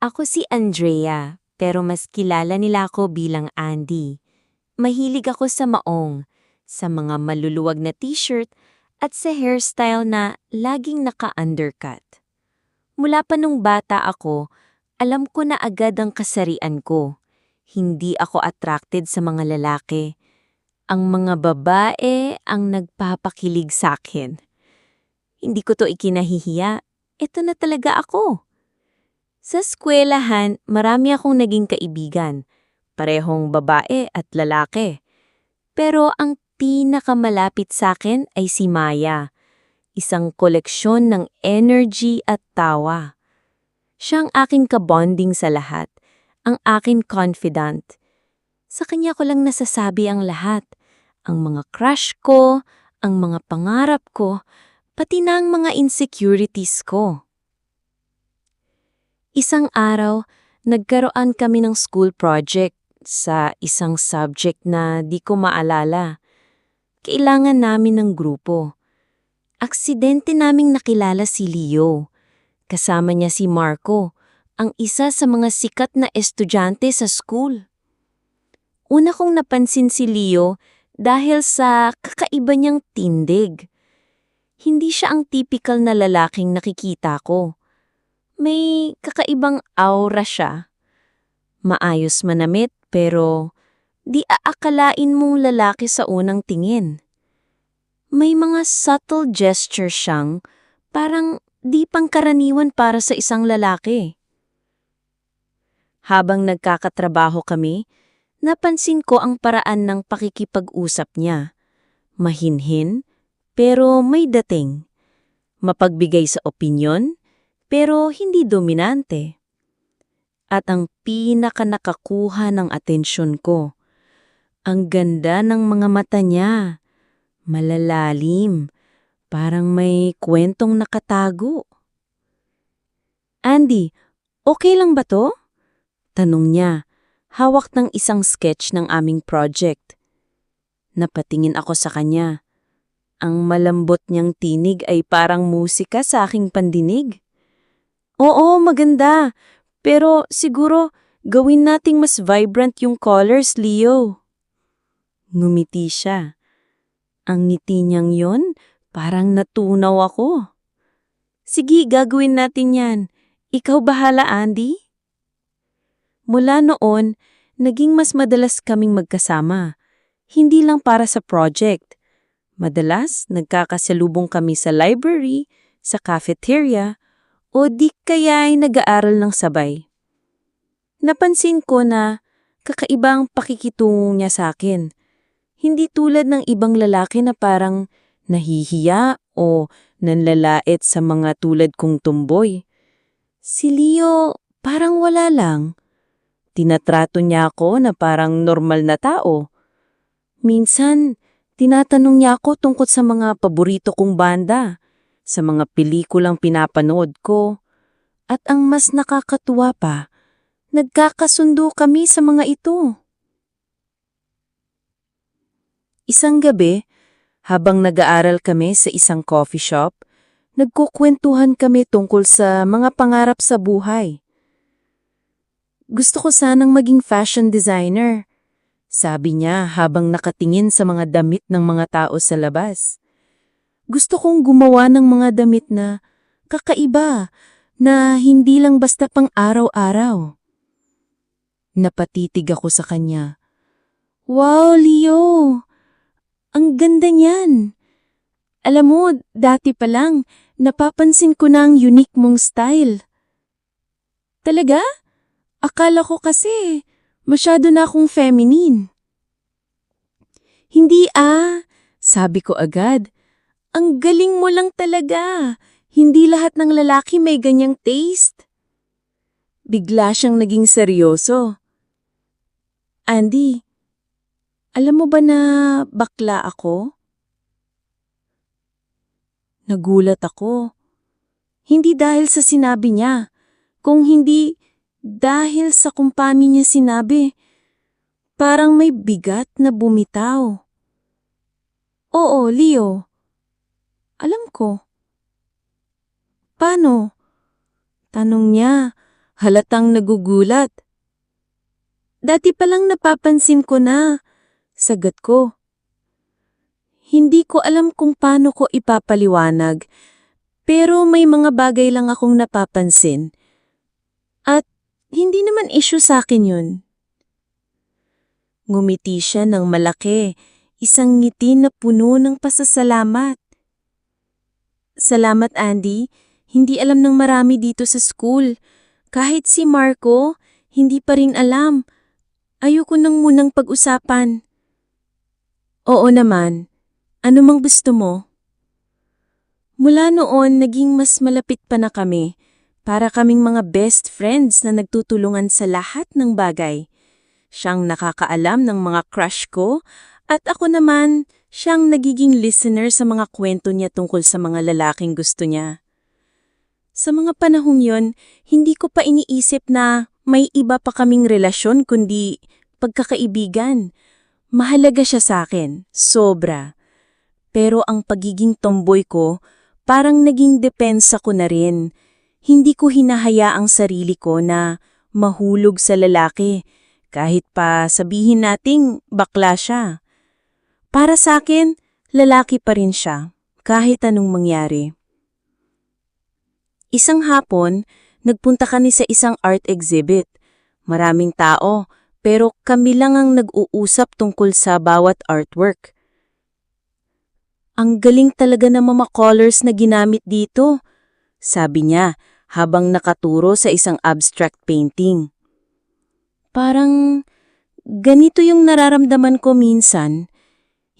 Ako si Andrea, pero mas kilala nila ako bilang Andy. Mahilig ako sa maong, sa mga maluluwag na t-shirt at sa hairstyle na laging naka-undercut. Mula pa nung bata ako, alam ko na agad ang kasarian ko. Hindi ako attracted sa mga lalaki. Ang mga babae ang nagpapakilig sa akin. Hindi ko to ikinahihiya. Ito na talaga ako. Sa eskwelahan, marami akong naging kaibigan. Parehong babae at lalaki. Pero ang pinakamalapit sa akin ay si Maya. Isang koleksyon ng energy at tawa. Siya ang aking kabonding sa lahat. Ang akin confidant. Sa kanya ko lang nasasabi ang lahat. Ang mga crush ko, ang mga pangarap ko, pati na ang mga insecurities ko. Isang araw, nagkaroon kami ng school project sa isang subject na di ko maalala. Kailangan namin ng grupo. Aksidente naming nakilala si Leo. Kasama niya si Marco, ang isa sa mga sikat na estudyante sa school. Una kong napansin si Leo dahil sa kakaiba niyang tindig. Hindi siya ang typical na lalaking nakikita ko. May kakaibang aura siya. Maayos manamit pero di aakalain mong lalaki sa unang tingin. May mga subtle gesture siyang parang di pangkaraniwan para sa isang lalaki. Habang nagkakatrabaho kami, napansin ko ang paraan ng pakikipag-usap niya. Mahinhin, pero may dating. Mapagbigay sa opinyon, pero hindi dominante. At ang pinaka nakakuha ng atensyon ko, ang ganda ng mga mata niya. Malalalim, parang may kwentong nakatago. Andy, okay lang ba to? Tanong niya, hawak ng isang sketch ng aming project. Napatingin ako sa kanya. Ang malambot niyang tinig ay parang musika sa aking pandinig. Oo, maganda. Pero siguro gawin nating mas vibrant yung colors, Leo. Ngumiti siya. Ang ngiti niyang yon, parang natunaw ako. Sige, gagawin natin yan. Ikaw bahala, Andy. Mula noon, naging mas madalas kaming magkasama. Hindi lang para sa project. Madalas, nagkakasalubong kami sa library, sa cafeteria, o di kaya ay nag-aaral ng sabay. Napansin ko na kakaibang pakikitungo niya sa akin. Hindi tulad ng ibang lalaki na parang nahihiya o nanlalait sa mga tulad kong tumboy. Si Leo parang wala lang. Tinatrato niya ako na parang normal na tao. Minsan, tinatanong niya ako tungkol sa mga paborito kong banda sa mga pelikulang pinapanood ko. At ang mas nakakatuwa pa, nagkakasundo kami sa mga ito. Isang gabi, habang nag-aaral kami sa isang coffee shop, nagkukwentuhan kami tungkol sa mga pangarap sa buhay. Gusto ko sanang maging fashion designer, sabi niya habang nakatingin sa mga damit ng mga tao sa labas. Gusto kong gumawa ng mga damit na kakaiba, na hindi lang basta pang araw-araw. Napatitig ako sa kanya. Wow, Leo! Ang ganda niyan! Alam mo, dati pa lang, napapansin ko na ang unique mong style. Talaga? Akala ko kasi, masyado na akong feminine. Hindi ah, sabi ko agad. Ang galing mo lang talaga. Hindi lahat ng lalaki may ganyang taste. Bigla siyang naging seryoso. Andy, alam mo ba na bakla ako? Nagulat ako. Hindi dahil sa sinabi niya, kung hindi dahil sa paano niya sinabi. Parang may bigat na bumitaw. Oo, Leo. Alam ko. Paano? Tanong niya halatang nagugulat. Dati palang napapansin ko na, sagot ko. Hindi ko alam kung paano ko ipapaliwanag, pero may mga bagay lang akong napapansin. At hindi naman issue sa akin yun. Ngumiti siya ng malaki, isang ngiti na puno ng pasasalamat. Salamat Andy, hindi alam ng marami dito sa school. Kahit si Marco, hindi pa rin alam. Ayoko nang munang pag-usapan. Oo naman, ano mang gusto mo? Mula noon, naging mas malapit pa na kami. Para kaming mga best friends na nagtutulungan sa lahat ng bagay. Siyang nakakaalam ng mga crush ko at ako naman siyang nagiging listener sa mga kwento niya tungkol sa mga lalaking gusto niya. Sa mga panahong yon, hindi ko pa iniisip na may iba pa kaming relasyon kundi pagkakaibigan. Mahalaga siya sa akin, sobra. Pero ang pagiging tomboy ko, parang naging depensa ko na rin. Hindi ko hinahaya ang sarili ko na mahulog sa lalaki, kahit pa sabihin nating bakla siya. Para sa akin, lalaki pa rin siya, kahit anong mangyari. Isang hapon, nagpunta kami sa isang art exhibit. Maraming tao, pero kami lang ang nag-uusap tungkol sa bawat artwork. Ang galing talaga ng mga colors na ginamit dito, sabi niya habang nakaturo sa isang abstract painting. Parang ganito yung nararamdaman ko minsan,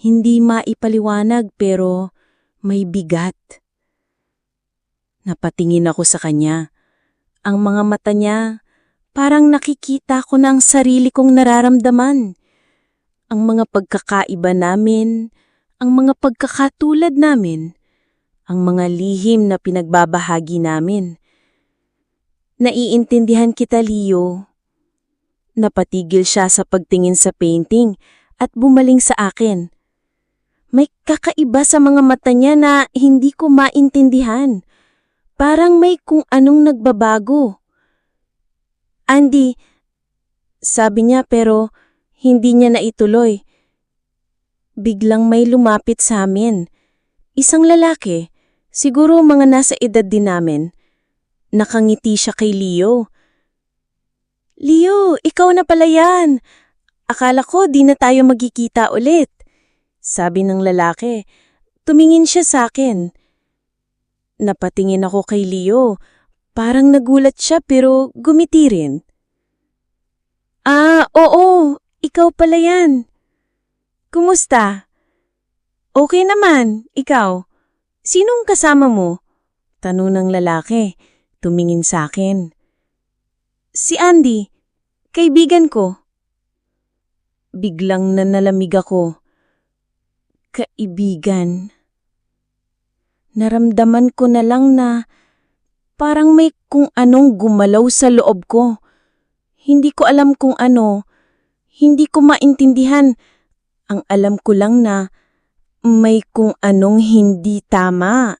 hindi maipaliwanag pero may bigat. Napatingin ako sa kanya. Ang mga mata niya, parang nakikita ko na ang sarili kong nararamdaman. Ang mga pagkakaiba namin, ang mga pagkakatulad namin, ang mga lihim na pinagbabahagi namin. Naiintindihan kita, Leo. Napatigil siya sa pagtingin sa painting at bumaling sa akin. May kakaiba sa mga mata niya na hindi ko maintindihan. Parang may kung anong nagbabago. Andy, sabi niya pero hindi niya naituloy. Biglang may lumapit sa amin. Isang lalaki, siguro mga nasa edad din namin. Nakangiti siya kay Leo. Leo, ikaw na pala yan. Akala ko di na tayo magkikita ulit. Sabi ng lalaki. Tumingin siya sa akin. Napatingin ako kay Leo. Parang nagulat siya pero gumiti rin. Ah, oo. Ikaw pala yan. Kumusta? Okay naman. Ikaw? Sinong kasama mo? Tanong ng lalaki. Tumingin sa akin. Si Andy. Kaibigan ko. Biglang nanalamig ako. Kaibigan. Naramdaman ko na lang na parang may kung anong gumalaw sa loob ko. Hindi ko alam kung ano. Hindi ko maintindihan. Ang alam ko lang na may kung anong hindi tama.